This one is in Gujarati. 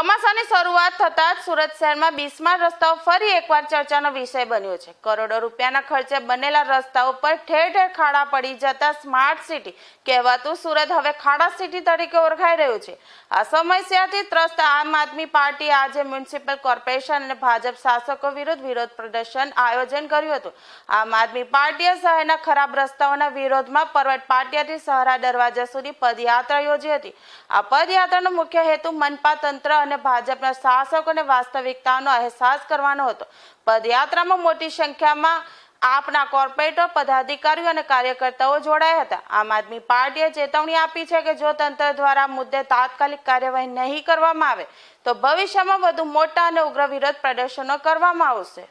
શરૂઆત થતાં જ સુરત શહેરમાં બિસ્માર રસ્તાઓ ફરી એકવાર ચર્ચાનો વિષય બન્યો છે. કરોડો રૂપિયાના ખર્ચે બનેલા રસ્તાઓ પર ઠેર ઠેર ખાડા પડી જતા સ્માર્ટ સિટી કહેવાતું સુરત હવે ખાડા સિટી તરીકે ઓળખાઈ રહ્યું છે. આ સમસ્યાથી ત્રસ્ત આમ આદમી પાર્ટીએ આજે મ્યુનિસિપલ કોર્પોરેશન અને ભાજપ શાસકો વિરુદ્ધ વિરોધ પ્રદર્શન આયોજન કર્યું હતું. આમ આદમી પાર્ટીએ શહેરના ખરાબ રસ્તાઓના વિરોધમાં પર્વત પાટિયાથી સહારા દરવાજા સુધી પદયાત્રા યોજી હતી. આ પદયાત્રાનો મુખ્ય હેતુ મનપા તંત્ર અને ભાજપના શાસકોને વાસ્તવિકતાનો અહેસાસ કરવાનો હતો. પદયાત્રામાં મોટી સંખ્યામાં આપના કોર્પોરેટર, પદાધિકારીઓ અને કાર્યકર્તાઓ જોડાયા હતા. આમ આદમી પાર્ટીએ ચેતવણી આપી છે કે જો તંત્ર દ્વારા મુદ્દે તાત્કાલિક કાર્યવાહી નહીં કરવામાં આવે, તો ભવિષ્યમાં વધુ મોટા અને ઉગ્ર વિરોધ પ્રદર્શનો કરવામાં આવશે.